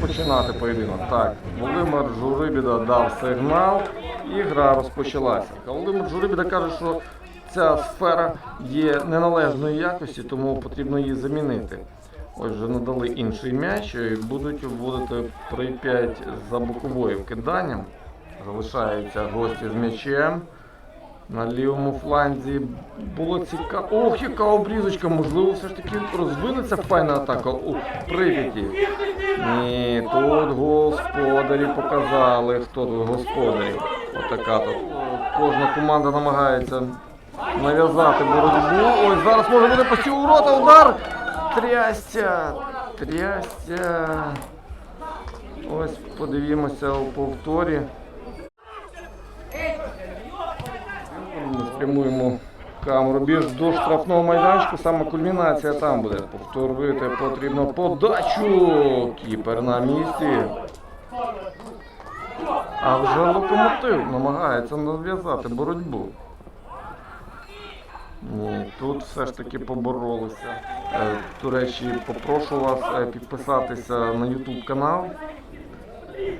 розпочинати поєдинок. Так, Володимир Журибіда дав сигнал і гра розпочалася. Володимир Журибіда каже, що ця сфера є неналежної якості, тому потрібно її замінити. Ось вже надали інший м'яч і будуть вводити Прип'ять за боковою киданням. Залишаються гості з м'ячем. На лівому фланзі було цікаво. Ох, яка обрізочка! Можливо, все ж таки розвинеться файна атака у Прип'яті. Ні, тут господарі показали, хто тут господарі. Отака тут. Кожна команда намагається нав'язати боротьбу. Ось зараз може бути постій у рота, удар! Трястя! Трястя! Ось подивімося у повторі. Ми спрямуємо камеру більш до штрафного майданчика, саме кульмінація там буде. Повторити потрібно подачу. Кіпер на місці. А вже локомотив намагається нав'язати боротьбу. Ні, тут все ж таки поборолися. Е, До речі, попрошу вас е, підписатися на YouTube канал. Е,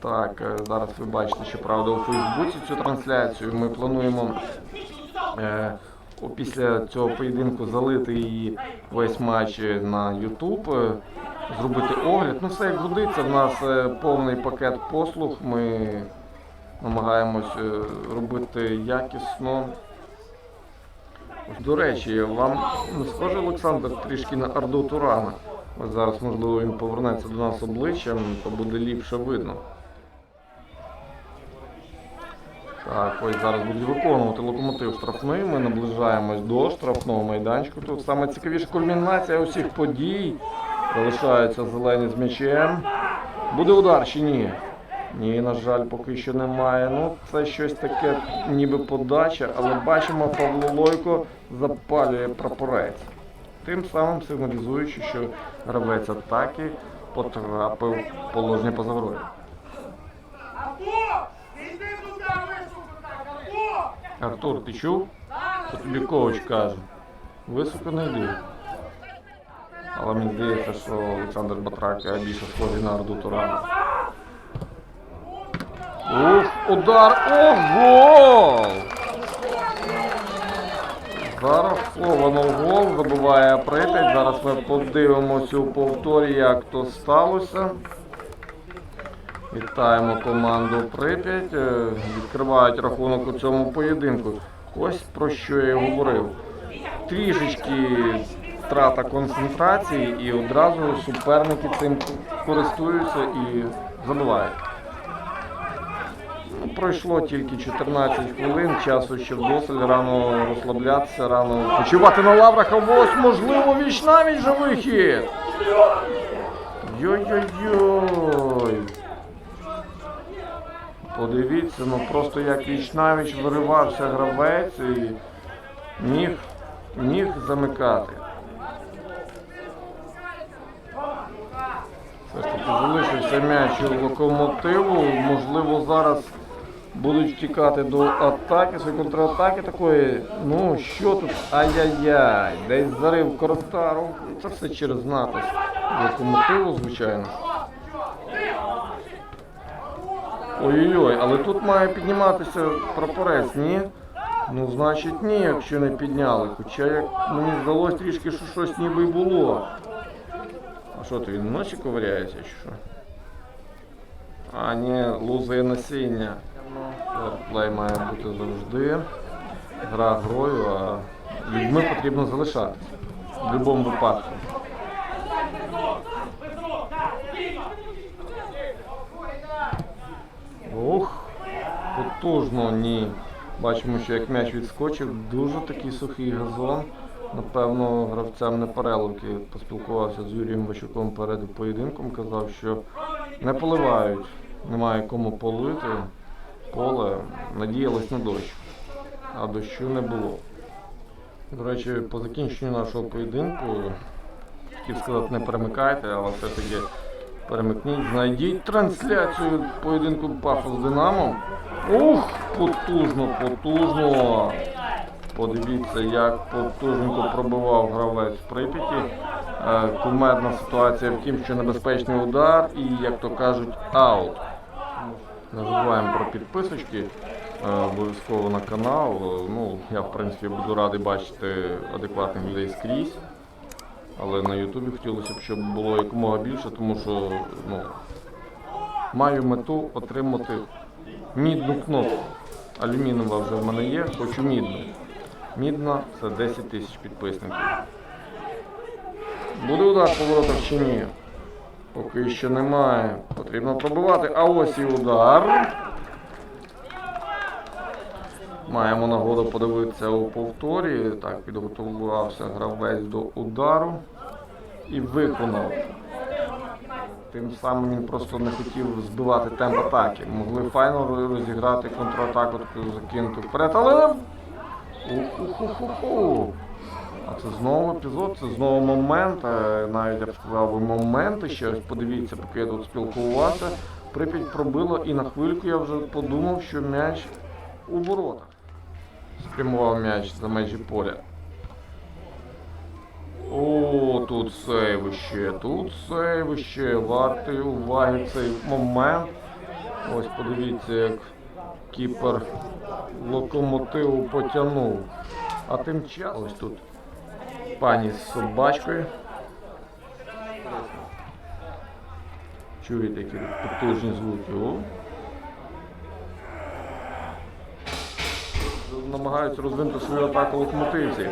Так, е, зараз ви бачите, що правда у Фейсбуці цю трансляцію. Ми плануємо е, після цього поєдинку залити її весь матч на YouTube, зробити огляд. Ну, все як годиться, в нас повний пакет послуг. Ми намагаємось робити якісно. До речі, вам не схоже Олександр трішки на Арду Турана? Ось зараз, можливо, він повернеться до нас обличчям, то буде ліпше видно. Так, ось зараз будуть виконувати локомотив штрафний. Ми наближаємось до штрафного майданчику. Тут саме цікавіша кульмінація усіх подій. Залишаються зелені з м'ячем. Буде удар чи ні? Ні, на жаль, поки що немає. Ну, це щось таке, ніби подача, але бачимо, Павло Лойко запалює прапорець. Тим самим сигналізуючи, що гравець атаки потрапив в положення поза грою. Артур! Ти чув? Що тобі коуч каже? Високо не йди. Але мені здається, що Олександр Батрака більше схожий на Арду Турана. Ух, удар! О, Зараз словано гол, забиває Прип'ять. Зараз ми подивимося у повторі, як то сталося. Вітаємо команду Прип'ять. Е, Відкривають рахунок у цьому поєдинку. Ось про що я говорив. Трішечки втрата концентрації і одразу суперники цим користуються і забивають. Пройшло тільки 14 хвилин, часу ще вдосить, рано розслаблятися, рано почувати на лаврах, а ось можливо віч навіть же вихід. Йой-йой-йой. Подивіться, ну просто як віч навіч виривався гравець і міг, міг замикати. Залишився м'яч у локомотиву. Можливо, зараз будуть втікати до атаки, своєї контратаки такої. Ну, що тут? Ай-яй-яй, десь зарив Коротару. Це все через натиск локомотиву, звичайно. Ой-ой-ой, але тут має підніматися прапорець, ні? Ну, значить, ні, якщо не підняли. Хоча, як мені здалося трішки, що щось ніби й було. А що ти, він в носі ковиряється чи що? А, ні, лузає насіння. Ферплей має бути завжди. Гра грою, а людьми потрібно залишатися. В будь-якому випадку. Ух, потужно, ні. Бачимо, що як м'яч відскочив, дуже такий сухий газон. Напевно, гравцям не переливки поспілкувався з Юрієм Ващуком перед поєдинком, казав, що не поливають, немає кому полити поле, надіялись на дощ, а дощу не було. До речі, по закінченню нашого поєдинку, хотів сказати, не перемикайте, але все-таки перемикніть, знайдіть трансляцію поєдинку Пафос Динамо. Ух, потужно, потужно. Подивіться, як потужненько пробивав гравець в Прип'яті. Е, Кумедна ситуація в тім, що небезпечний удар і, як то кажуть, аут. Не забуваємо про підписочки. е, Обов'язково на канал. Е, Ну, я в принципі буду радий бачити адекватних людей скрізь. Але на Ютубі хотілося б, щоб було якомога більше, тому що ну, маю мету отримати мідну кнопку. Алюмінієва вже в мене є, хочу мідну. Мідна це 10 тисяч підписників. Буде удар по воротах чи ні? Поки що немає. Потрібно пробивати. А ось і удар. Маємо нагоду подивитися у повторі. Так, підготувався гравець до удару і виконав. Тим самим він просто не хотів збивати темп атаки. Могли файно розіграти контратаку, закинути вперед, але. Уху-ху-ху-ху. А це знову епізод, це знову момент, е, навіть я б сказав би моменти ще подивіться, поки я тут спілкувався. Прип'ять пробило і на хвильку я вже подумав, що м'яч у воротах. Спрямував м'яч за межі поля. О, тут сейвище, тут сейвище. Вартий уваги цей момент. Ось подивіться, як кіпер локомотиву потягнув. А тим часом ось тут пані з собачкою. Чуєте, які потужні звуки. О. Намагаються розвинути свою атаку локомотивці.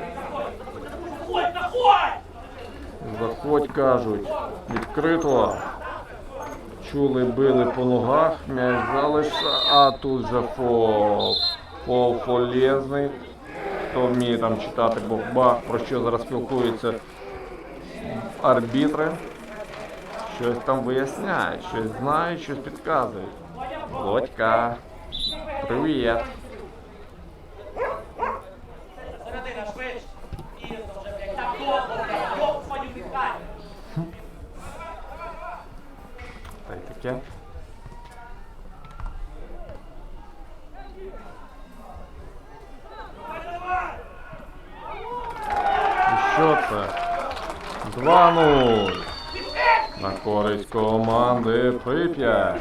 Заходь, кажуть. Відкрито. Чули, били по ногах, м'яч залишився, а тут же фол. Фол полезний. Хто вміє там читати бог-бах, про що зараз спілкуються арбітри. Щось там виясняють, щось знають, щось підказують. Володька, привіт. Та. 2-0. На користь команди Прип'ять.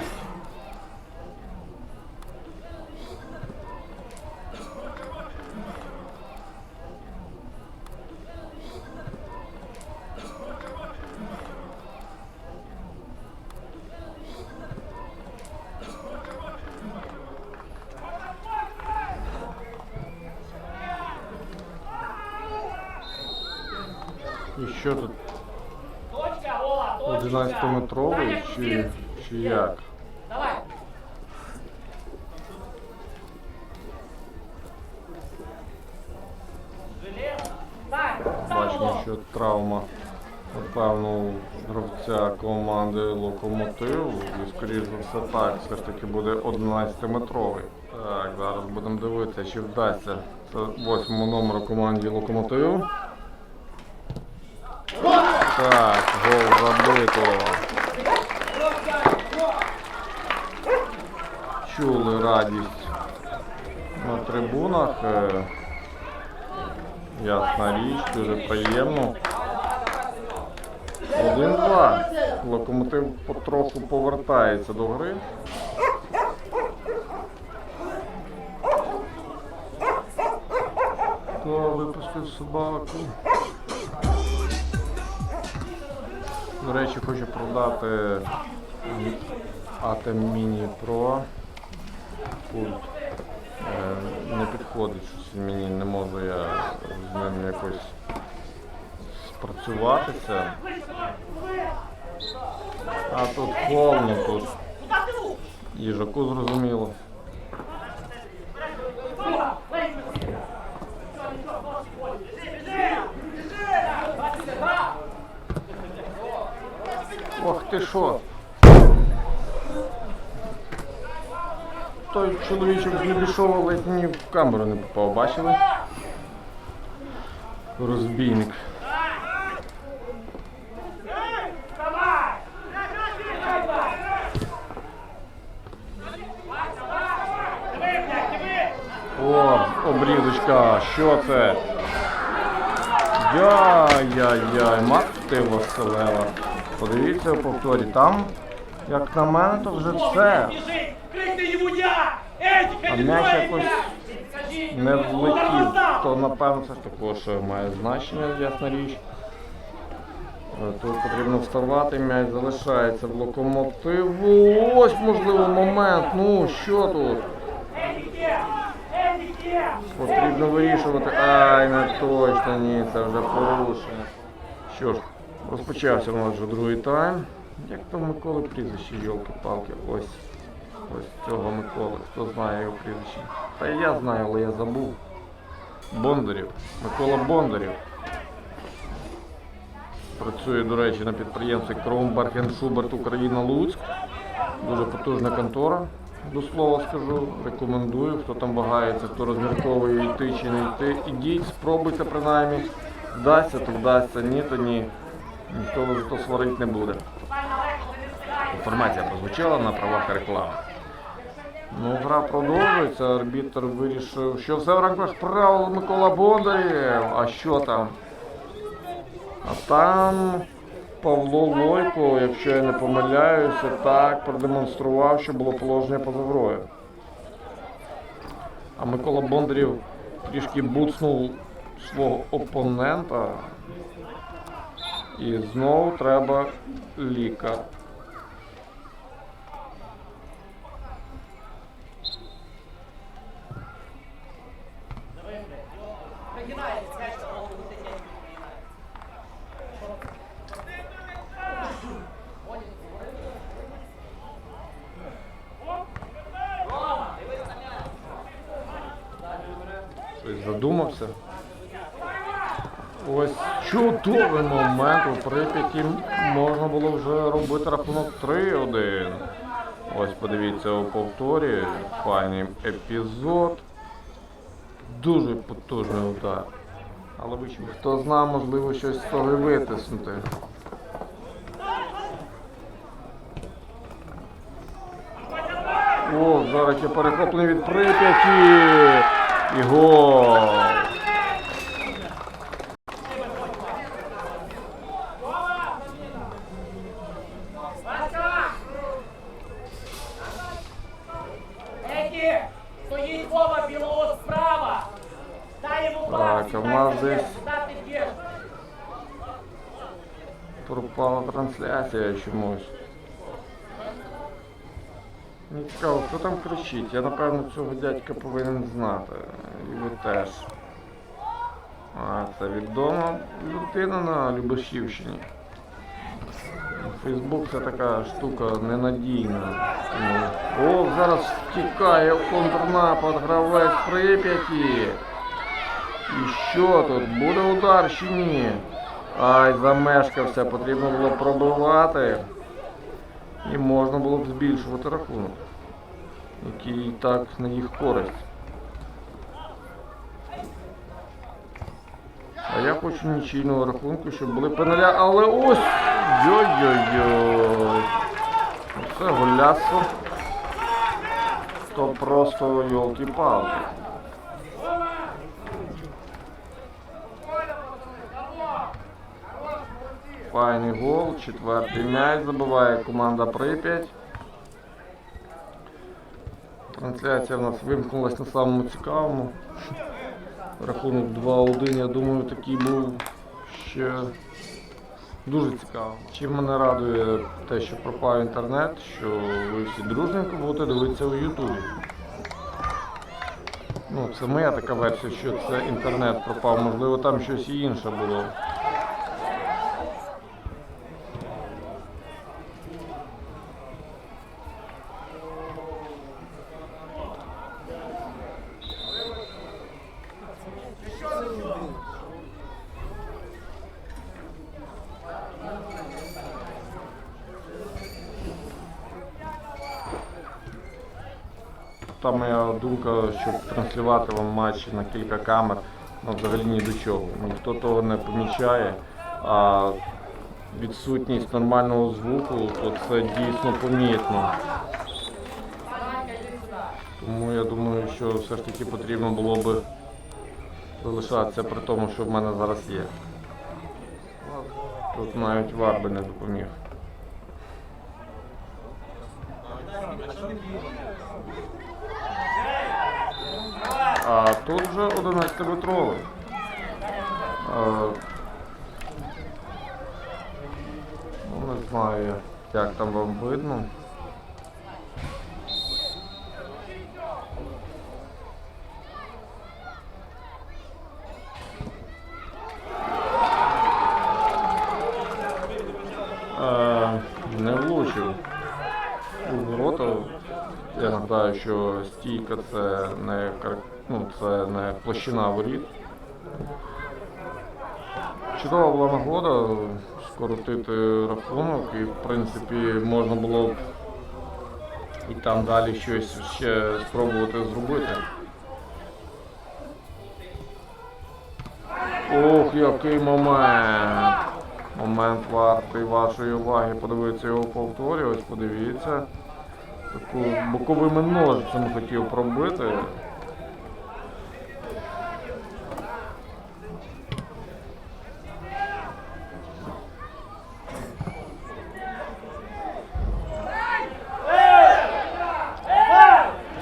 І що тут? Точка, гола, точка. 11-метровий чи, як? Давай. Бачимо, що травма напевно гравця команди Локомотив. І скоріш за все так, все ж таки буде 11-метровий. Так, зараз будемо дивитися, чи вдасться це восьмому номеру команді Локомотив. Так, гол забито. Чули радість на трибунах. Е, Ясна річ, дуже приємно. 1-2. Локомотив потроху повертається до гри. Хто випустив собаку? До речі, хочу продати ATEM Mini Pro пульт. Е, Не підходить щось мені, не можу я з ним якось спрацюватися. А тут холодно, тут їжаку зрозуміло. Ох ти що? Той чоловічок з Любішова ледь ні в камеру не попав, бачили? Розбійник. О, обрізочка, що це? Яй-яй-яй, мати Василева. Подивіться у повторі. Там, як на мене, то вже все. А м'яч якось не влетів, то напевно це також має значення, ясна річ. Е, Тут потрібно вставати, м'яч залишається в локомотиву. Ось можливо момент. Ну що тут? Потрібно вирішувати. Ай, не точно, ні, це вже порушення. Що ж, розпочався у нас вже другий тайм. Як то Миколи прізвище, йолки-палки, ось. Ось цього Миколи. Хто знає його прізвище? Та й я знаю, але я забув. Бондарів. Микола Бондарів. Працює, до речі, на підприємстві Кромберг Шуберт Україна Луцьк. Дуже потужна контора, до слова скажу. Рекомендую, хто там вагається, хто розмірковує йти чи не йти. Ідіть, спробуйте принаймні. Вдасться, то вдасться, ні, то ні. Ніхто за то сварить не буде. Інформація прозвучала на правах реклами. Ну, гра продовжується. Арбітр вирішив, що все в рамках правил Микола Бондарєв. А що там? А там Павло Лойко, якщо я не помиляюся, так продемонстрував, що було положення поза грою. А Микола Бондарів трішки буцнув свого опонента. І знову треба лікар. Задумався. Ось чудовий момент у Прип'яті можна було вже робити рахунок 3-1. Ось подивіться у повторі. Файний епізод. Дуже потужний удар. Але? Хто знає, можливо, щось з того витиснути. О, зараз є перехоплений від Прип'яті. І гол. Так, а в нас десь Куди ти б'єш? пропала трансляція чомусь. Мені цікаво, хто там кричить. Я напевно цього дядька повинен знати. І ви теж. А, це відома людина на Любашівщині. Фейсбук це така штука ненадійна. О, зараз втікає контрнапад гравець Прип'яті. І що тут? Буде удар чи ні? Ай, замешкався, потрібно було пробивати. І можна було б збільшувати рахунок, який так на їх користь. А я хочу нічийного рахунку, щоб були пеналя, але ось! Йой-йой-йой! Це голясо. То просто йолки-палки. Файний гол, четвертий м'яч забиває команда Прип'ять. Трансляція в нас вимкнулась на самому цікавому. Рахунок 2-1, я думаю, такий був ще дуже цікавий. Чим мене радує те, що пропав інтернет, що ви всі дружненько будете дивитися у Ютубі. Ну, це моя така версія, що це інтернет пропав, можливо там щось і інше було. Та моя думка, щоб транслювати вам матчі на кілька камер, ну взагалі ні до чого. Ніхто того не помічає. А відсутність нормального звуку, то це дійсно помітно. Тому я думаю, що все ж таки потрібно було би залишатися при тому, що в мене зараз є. Тут навіть вар би не допоміг. А тут вже 11-метровий. Е, Ну, не знаю, як там вам видно. Не влучив у. Я нагадаю, що стійка це не, ну, це не площина воріт. Чудова була нагода скоротити рахунок і в принципі можна було б і там далі щось ще спробувати зробити. Ох, який момент! Момент вартий вашої уваги. Подивитися його повторі, ось подивіться. Таку боковими ножицями хотів пробити.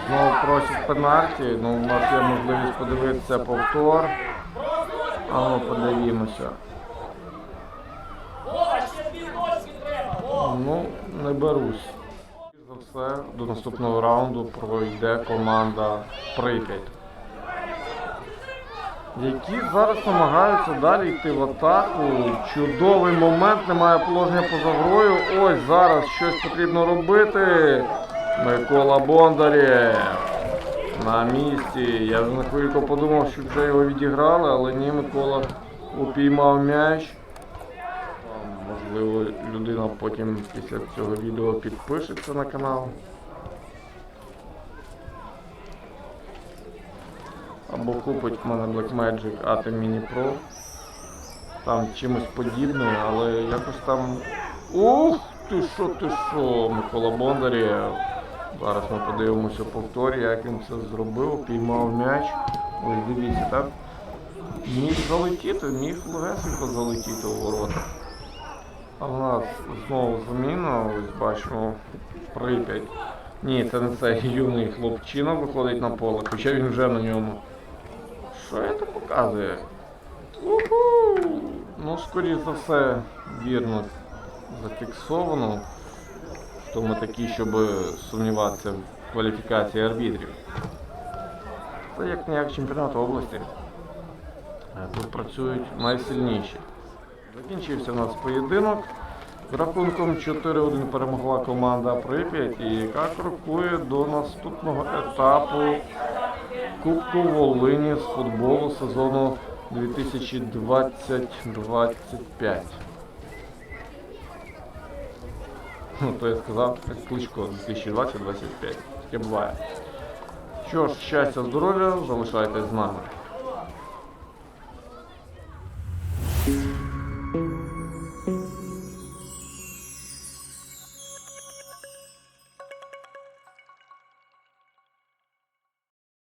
Знову просять пенальті, ну у нас є можливість подивитися повтор. А ну подивімося. Ну, не берусь. За все, до наступного раунду пройде команда Прип'ять. Які зараз намагаються далі йти в атаку. Чудовий момент, немає положення поза грою. Ось зараз щось потрібно робити. Микола Бондарєв на місці. Я на хвильку подумав, що вже його відіграли, але ні, Микола упіймав м'яч. Можливо, людина потім після цього відео підпишеться на канал. Або купить в мене Blackmagic Atom Mini Pro. Там чимось подібне, але якось там. Ух ти що, ти що, Микола Бондарєв. Зараз ми подивимося повторі, як він це зробив, піймав м'яч. Ось дивіться, так? Міг залетіти, міг легесенько залетіти у ворота. А в нас знову заміна, ось бачимо Прип'ять. Ні, це не цей юний хлопчина виходить на поле, хоча він вже на ньому. Що це показує? Ну, скоріш за все, вірно зафіксовано. То ми такі, щоб сумніватися в кваліфікації арбітрів. Це як не як чемпіонат області. Е, Тут працюють найсильніші. Закінчився у нас поєдинок. Рахунком 4-1 перемогла команда Прип'ять, яка крокує до наступного етапу Кубку Волині з футболу сезону 2020-25. Ну, то я сказав, кличко 2020-2025. Таке буває. Що ж, щастя, здоров'я, залишайтесь з нами.